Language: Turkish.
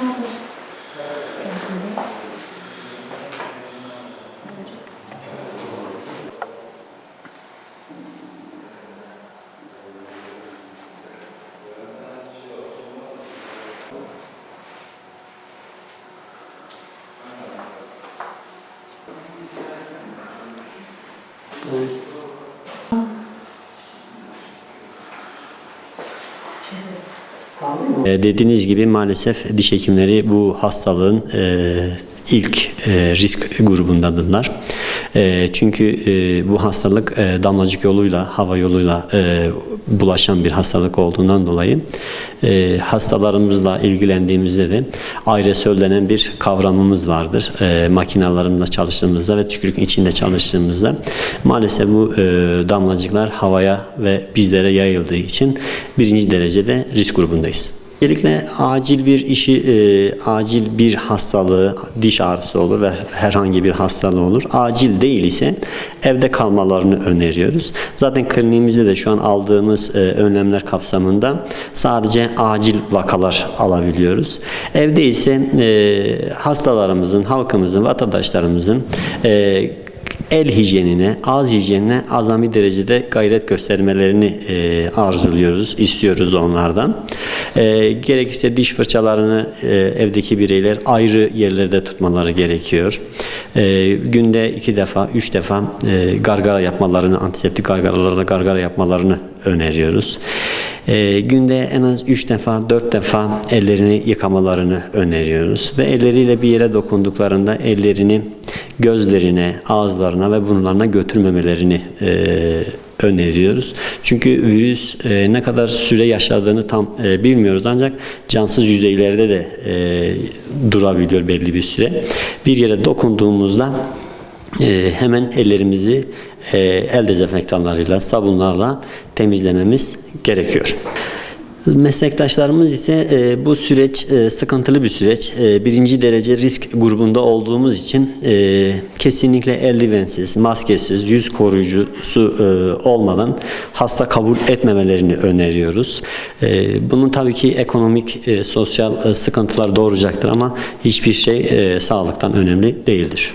하고 있습니다. 음. Dediğiniz gibi maalesef diş hekimleri bu hastalığın e, ilk e, risk grubundadırlar. E, çünkü e, bu hastalık e, damlacık yoluyla, hava yoluyla e, bulaşan bir hastalık olduğundan dolayı e, hastalarımızla ilgilendiğimizde de aerosol denen bir kavramımız vardır. E, makinalarımızla çalıştığımızda ve tükürük içinde çalıştığımızda maalesef bu e, damlacıklar havaya ve bizlere yayıldığı için birinci derecede risk grubundayız. Öncelikle acil bir işi, e, acil bir hastalığı, diş ağrısı olur ve herhangi bir hastalığı olur. Acil değil ise evde kalmalarını öneriyoruz. Zaten kliniğimizde de şu an aldığımız e, önlemler kapsamında sadece acil vakalar alabiliyoruz. Evde ise e, hastalarımızın, halkımızın, vatandaşlarımızın e, el hijyenine, ağız hijyenine azami derecede gayret göstermelerini e, arzuluyoruz, istiyoruz onlardan. E, gerekirse diş fırçalarını e, evdeki bireyler ayrı yerlerde tutmaları gerekiyor. E, günde iki defa, üç defa e, gargara yapmalarını, antiseptik gargaralarla gargara yapmalarını öneriyoruz. E, günde en az 3 defa 4 defa ellerini yıkamalarını öneriyoruz ve elleriyle bir yere dokunduklarında ellerini gözlerine, ağızlarına ve burunlarına götürmemelerini e, öneriyoruz. Çünkü virüs e, ne kadar süre yaşadığını tam e, bilmiyoruz ancak cansız yüzeylerde de durabiliyor belli bir süre. Bir yere dokunduğumuzda hemen ellerimizi e, el dezenfektanlarıyla, sabunlarla temizlememiz gerekiyor. Meslektaşlarımız ise e, bu süreç e, sıkıntılı bir süreç. E, birinci derece risk grubunda olduğumuz için e, kesinlikle eldivensiz, maskesiz, yüz koruyucusu e, olmadan hasta kabul etmemelerini öneriyoruz. E, bunun tabii ki ekonomik, e, sosyal e, sıkıntılar doğuracaktır ama hiçbir şey e, sağlıktan önemli değildir.